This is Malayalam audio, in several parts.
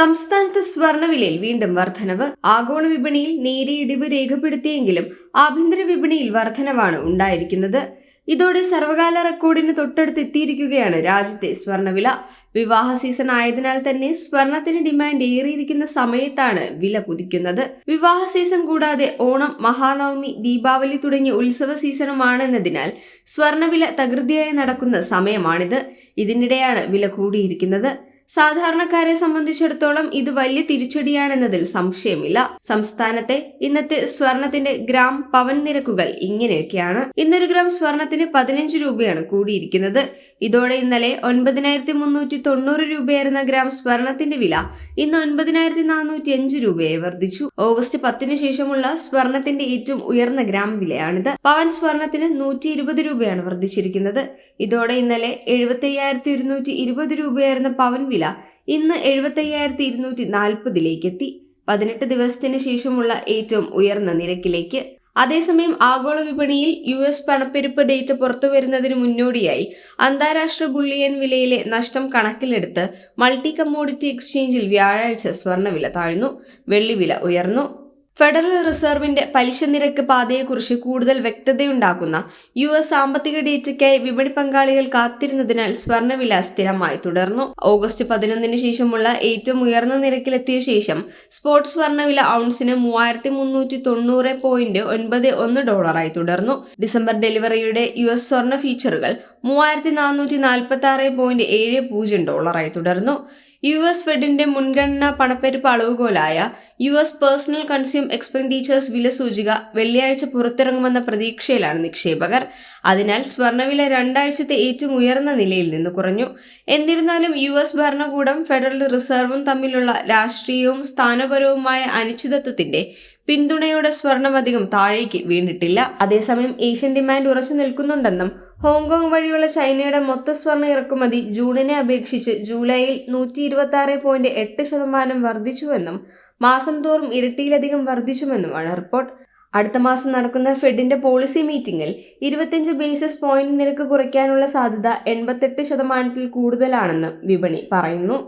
സംസ്ഥാനത്ത് സ്വർണവിലയിൽ വീണ്ടും വർധനവ്. ആഗോള വിപണിയിൽ നേരിയ ഇടിവ് രേഖപ്പെടുത്തിയെങ്കിലും ആഭ്യന്തര വിപണിയിൽ വർധനവാണ് ഉണ്ടായിരിക്കുന്നത്. ഇതോടെ സർവകാല റെക്കോർഡിന് തൊട്ടടുത്ത് എത്തിയിരിക്കുകയാണ് രാജ്യത്തെ സ്വർണവില. വിവാഹ സീസൺ ആയതിനാൽ തന്നെ സ്വർണത്തിന് ഡിമാൻഡ് ഏറിയിരിക്കുന്ന സമയത്താണ് വില കുതിക്കുന്നത്. വിവാഹ സീസൺ കൂടാതെ ഓണം മഹാനവമി ദീപാവലി തുടങ്ങിയ ഉത്സവ സീസണുമാണെന്നതിനാൽ സ്വർണവില തകൃതിയായി നടക്കുന്ന സമയമാണിത്. ഇതിനിടെയാണ് വില കൂടിയിരിക്കുന്നത്. സാധാരണക്കാരെ സംബന്ധിച്ചിടത്തോളം ഇത് വലിയ തിരിച്ചടിയാണെന്നതിൽ സംശയമില്ല. സംസ്ഥാനത്തെ ഇന്നത്തെ സ്വർണത്തിന്റെ ഗ്രാം പവൻ നിരക്കുകൾ ഇങ്ങനെയൊക്കെയാണ്. ഇന്നൊരു ഗ്രാം സ്വർണത്തിന് പതിനഞ്ച് രൂപയാണ് കൂടിയിരിക്കുന്നത്. ഇതോടെ ഇന്നലെ ഒൻപതിനായിരത്തി മുന്നൂറ്റി തൊണ്ണൂറ് രൂപയായിരുന്ന ഗ്രാം സ്വർണത്തിന്റെ വില ഇന്ന് ഒൻപതിനായിരത്തി നാനൂറ്റി അഞ്ച് രൂപയായി വർദ്ധിച്ചു. ഓഗസ്റ്റ് പത്തിന് ശേഷമുള്ള സ്വർണത്തിന്റെ ഏറ്റവും ഉയർന്ന ഗ്രാം വിലയാണിത്. പവൻ സ്വർണത്തിന് നൂറ്റി ഇരുപത് രൂപയാണ് വർദ്ധിച്ചിരിക്കുന്നത്. ഇതോടെ ഇന്നലെ എഴുപത്തി അയ്യായിരത്തി ഇരുന്നൂറ്റി ഇരുപത് രൂപയായിരുന്ന പവൻ വില ഇന്ന് എഴുപത്തയ്യായിരത്തി ഇരുന്നൂറ്റി നാൽപ്പതിലേക്ക് എത്തി. പതിനെട്ട് ദിവസത്തിന് ശേഷമുള്ള ഏറ്റവും ഉയർന്ന നിരക്കിലേക്ക്. അതേസമയം ആഗോള വിപണിയിൽ യു എസ് പണപ്പെരുപ്പ് ഡേറ്റ പുറത്തുവരുന്നതിന് മുന്നോടിയായി അന്താരാഷ്ട്ര ബുള്ളിയൻ വിലയിലെ നഷ്ടം കണക്കിലെടുത്ത് മൾട്ടി കമ്മോഡിറ്റി എക്സ്ചേഞ്ചിൽ വ്യാഴാഴ്ച സ്വർണവില താഴ്ന്നു. വെള്ളിവില ഉയർന്നു. ഫെഡറൽ റിസർവിന്റെ പലിശ നിരക്ക് പാതയെക്കുറിച്ച് കൂടുതൽ വ്യക്തതയുണ്ടാക്കുന്ന യു എസ് സാമ്പത്തിക ഡേറ്റയ്ക്കായി വിപണി പങ്കാളികൾ കാത്തിരുന്നതിനാൽ സ്വർണവില സ്ഥിരമായി തുടർന്നു. ഓഗസ്റ്റ് പതിനൊന്നിന് ശേഷമുള്ള ഏറ്റവും ഉയർന്ന നിരക്കിലെത്തിയ ശേഷം സ്പോർട്സ് സ്വർണവില ഔൺസിന് മൂവായിരത്തി മുന്നൂറ്റി തൊണ്ണൂറ് പോയിന്റ് ഒൻപത് ഒന്ന് ഡോളറായി തുടർന്നു. ഡിസംബർ ഡെലിവറിയുടെ യു എസ് സ്വർണ ഫീച്ചറുകൾ മൂവായിരത്തി നാനൂറ്റി നാൽപ്പത്തി ആറ് പോയിന്റ് ഏഴ് പൂജ്യം ഡോളറായി തുടർന്നു. യു എസ് ഫെഡിന്റെ മുൻഗണനാ പണപ്പെരുപ്പ് അളവുകോലായ U S personal consume expenditures വില സൂചിക വെള്ളിയാഴ്ച പുറത്തിറങ്ങുമെന്ന പ്രതീക്ഷയിലാണ് നിക്ഷേപകർ. അതിനാൽ സ്വർണവില രണ്ടാഴ്ചത്തെ ഏറ്റവും ഉയർന്ന നിലയിൽ നിന്ന് കുറഞ്ഞു. എന്നിരുന്നാലും യു എസ് ഭരണകൂടം ഫെഡറൽ റിസർവും തമ്മിലുള്ള രാഷ്ട്രീയവും സ്ഥാനപരവുമായ അനിശ്ചിതത്വത്തിന്റെ പിന്തുണയോടെ സ്വർണം അധികം താഴേക്ക് വീണിട്ടില്ല. അതേസമയം ഏഷ്യൻ ഡിമാൻഡ് ഉറച്ചു നിൽക്കുന്നുണ്ടെന്നും ഹോങ്കോങ് വഴിയുള്ള ചൈനയുടെ മൊത്ത സ്വർണ ഇറക്കുമതി ജൂണിനെ അപേക്ഷിച്ച് ജൂലൈയിൽ നൂറ്റി ഇരുപത്തി ആറ് പോയിന്റ് എട്ട് ശതമാനം വർദ്ധിച്ചുവെന്നും മാസം തോറും ഇരട്ടിയിലധികം വർദ്ധിച്ചുവെന്നുമാണ് റിപ്പോർട്ട് അടുത്ത മാസം നടക്കുന്ന ഫെഡിന്റെ പോളിസി മീറ്റിംഗിൽ ഇരുപത്തിയഞ്ച് ബേസിസ് പോയിന്റ് നിരക്ക് കുറയ്ക്കാനുള്ള സാധ്യത എൺപത്തെട്ട് ശതമാനത്തിൽ കൂടുതലാണെന്ന് വിപണി പറയുന്നു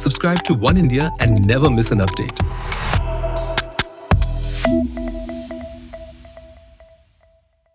Subscribe to One India and never miss an update.